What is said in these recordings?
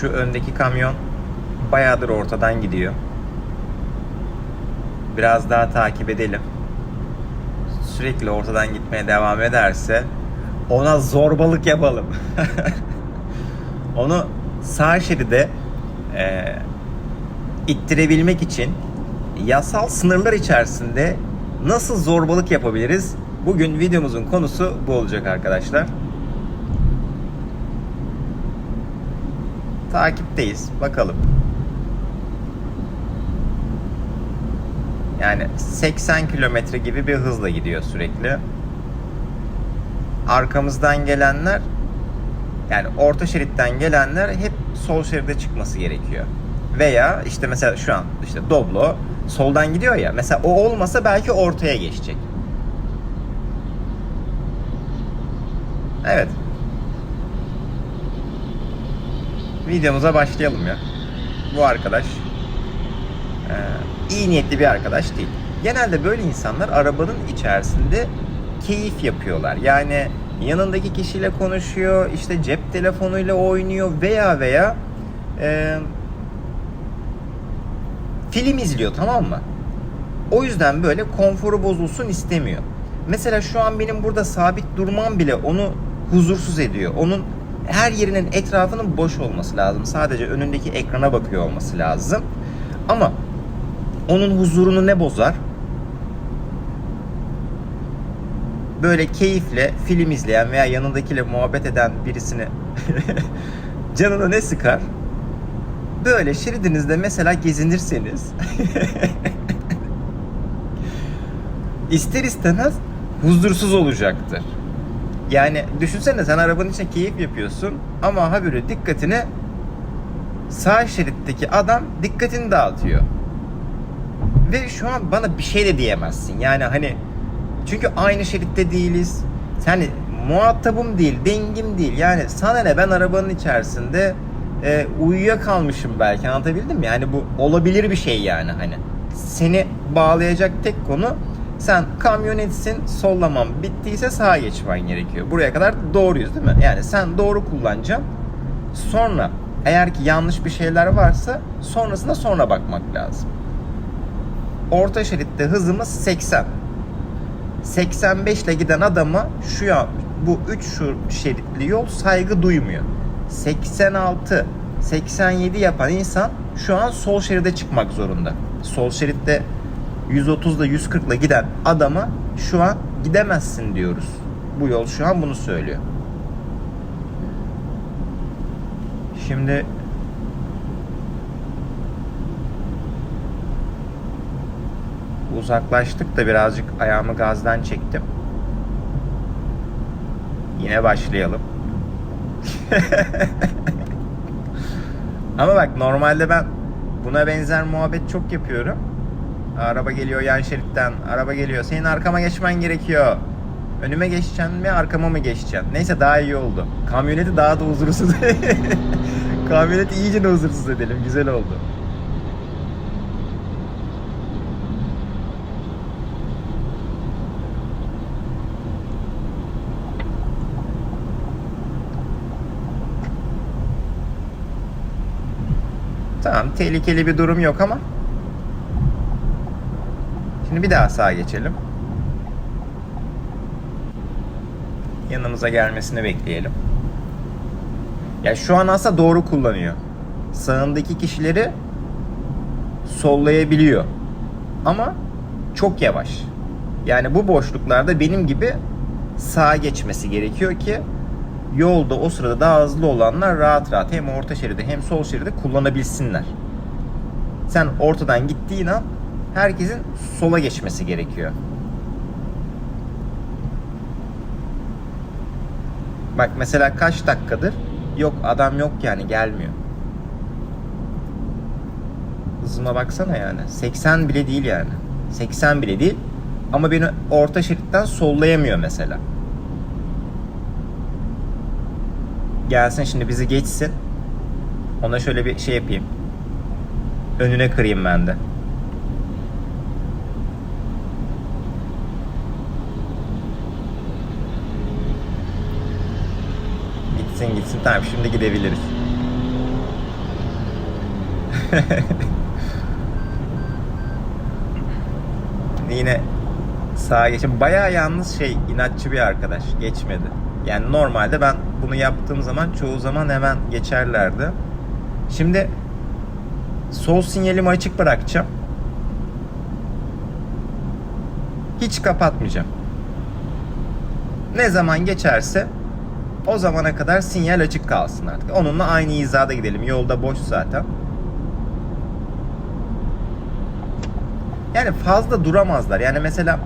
Şu öndeki kamyon bayağıdır ortadan gidiyor. Biraz daha takip edelim. Sürekli ortadan gitmeye devam ederse ona zorbalık yapalım. Onu sağ şeride e, ittirebilmek için yasal sınırlar içerisinde nasıl zorbalık yapabiliriz? Bugün videomuzun konusu bu olacak arkadaşlar. Takipteyiz. Bakalım. Yani 80 kilometre gibi bir hızla gidiyor sürekli. Arkamızdan gelenler yani orta şeritten gelenler hep sol şeride çıkması gerekiyor. Veya işte mesela şu an işte Doblo soldan gidiyor ya. Mesela o olmasa belki ortaya geçecek. Evet. Videomuza başlayalım ya. Bu arkadaş e, iyi niyetli bir arkadaş değil. Genelde böyle insanlar arabanın içerisinde keyif yapıyorlar. Yani yanındaki kişiyle konuşuyor, işte cep telefonuyla oynuyor veya veya e, film izliyor tamam mı? O yüzden böyle konforu bozulsun istemiyor. Mesela şu an benim burada sabit durmam bile onu huzursuz ediyor. Onun her yerinin etrafının boş olması lazım. Sadece önündeki ekrana bakıyor olması lazım. Ama onun huzurunu ne bozar? Böyle keyifle film izleyen veya yanındakiyle muhabbet eden birisini canına ne sıkar? Böyle şeridinizde mesela gezinirseniz ister istemez huzursuz olacaktır. Yani düşünsene sen arabanın içinde keyif yapıyorsun ama habire dikkatini sağ şeritteki adam dikkatini dağıtıyor. Ve şu an bana bir şey de diyemezsin. Yani hani çünkü aynı şeritte değiliz. Yani muhatabım değil, dengim değil. Yani sana ne ben arabanın içerisinde e, uyuyakalmışım belki anlatabildim mi? Yani bu olabilir bir şey yani hani. Seni bağlayacak tek konu sen kamyonetsin sollamam bittiyse sağa geçmen gerekiyor. Buraya kadar doğruyuz değil mi? Yani sen doğru kullanacaksın. Sonra eğer ki yanlış bir şeyler varsa sonrasında sonra bakmak lazım. Orta şeritte hızımız 80. 85 ile giden adama şu an bu 3 şu şeritli yol saygı duymuyor. 86, 87 yapan insan şu an sol şeride çıkmak zorunda. Sol şeritte 130 ile 140 ile giden adama şu an gidemezsin diyoruz. Bu yol şu an bunu söylüyor. Şimdi uzaklaştık da birazcık ayağımı gazdan çektim. Yine başlayalım. Ama bak normalde ben buna benzer muhabbet çok yapıyorum. Araba geliyor yan şeritten. Araba geliyor. Senin arkama geçmen gerekiyor. Önüme geçeceksin mi arkama mı geçeceksin? Neyse daha iyi oldu. Kamyoneti daha da huzursuz. Kamyoneti iyice huzursuz edelim. Güzel oldu. Tamam tehlikeli bir durum yok ama Şimdi bir daha sağa geçelim. Yanımıza gelmesini bekleyelim. Ya şu an aslında doğru kullanıyor. Sağındaki kişileri sollayabiliyor. Ama çok yavaş. Yani bu boşluklarda benim gibi sağa geçmesi gerekiyor ki yolda o sırada daha hızlı olanlar rahat rahat hem orta şeridi hem sol şeridi kullanabilsinler. Sen ortadan gittiğin an herkesin sola geçmesi gerekiyor. Bak mesela kaç dakikadır yok adam yok yani gelmiyor. Hızıma baksana yani. 80 bile değil yani. 80 bile değil. Ama beni orta şeritten sollayamıyor mesela. Gelsin şimdi bizi geçsin. Ona şöyle bir şey yapayım. Önüne kırayım ben de. Gitsin gitsin tamam şimdi gidebiliriz. Yine sağa geçin. Bayağı yalnız şey inatçı bir arkadaş. Geçmedi. Yani normalde ben bunu yaptığım zaman çoğu zaman hemen geçerlerdi. Şimdi sol sinyalimi açık bırakacağım. Hiç kapatmayacağım. Ne zaman geçerse o zamana kadar sinyal açık kalsın artık. Onunla aynı hizada gidelim. Yolda boş zaten. Yani fazla duramazlar. Yani mesela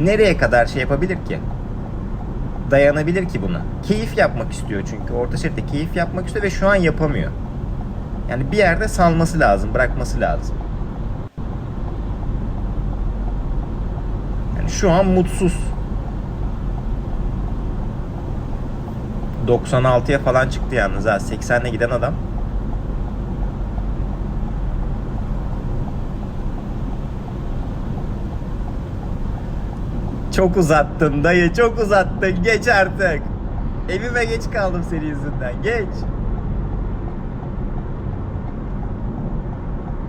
nereye kadar şey yapabilir ki? Dayanabilir ki buna. Keyif yapmak istiyor çünkü. Orta şeritte keyif yapmak istiyor ve şu an yapamıyor. Yani bir yerde salması lazım, bırakması lazım. Şu an mutsuz. 96'ya falan çıktı yalnız ha. 80'le giden adam. Çok uzattın dayı çok uzattın geç artık. Evime geç kaldım senin yüzünden geç.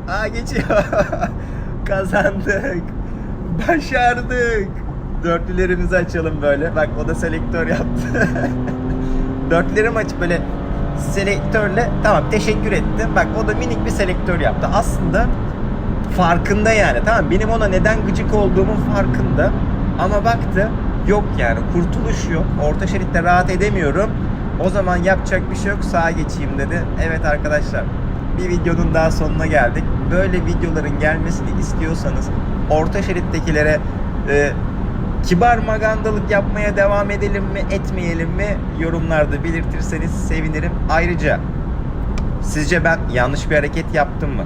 Aa geçiyor. Kazandık. Başardık. Dörtlülerimizi açalım böyle. Bak o da selektör yaptı. Dörtlerimi açıp böyle selektörle tamam teşekkür ettim. Bak o da minik bir selektör yaptı. Aslında farkında yani. Tamam benim ona neden gıcık olduğumun farkında. Ama baktı yok yani kurtuluş yok. Orta şeritte rahat edemiyorum. O zaman yapacak bir şey yok sağa geçeyim dedi. Evet arkadaşlar bir videonun daha sonuna geldik. Böyle videoların gelmesini istiyorsanız orta şerittekilere e, kibar magandalık yapmaya devam edelim mi etmeyelim mi yorumlarda belirtirseniz sevinirim. Ayrıca sizce ben yanlış bir hareket yaptım mı?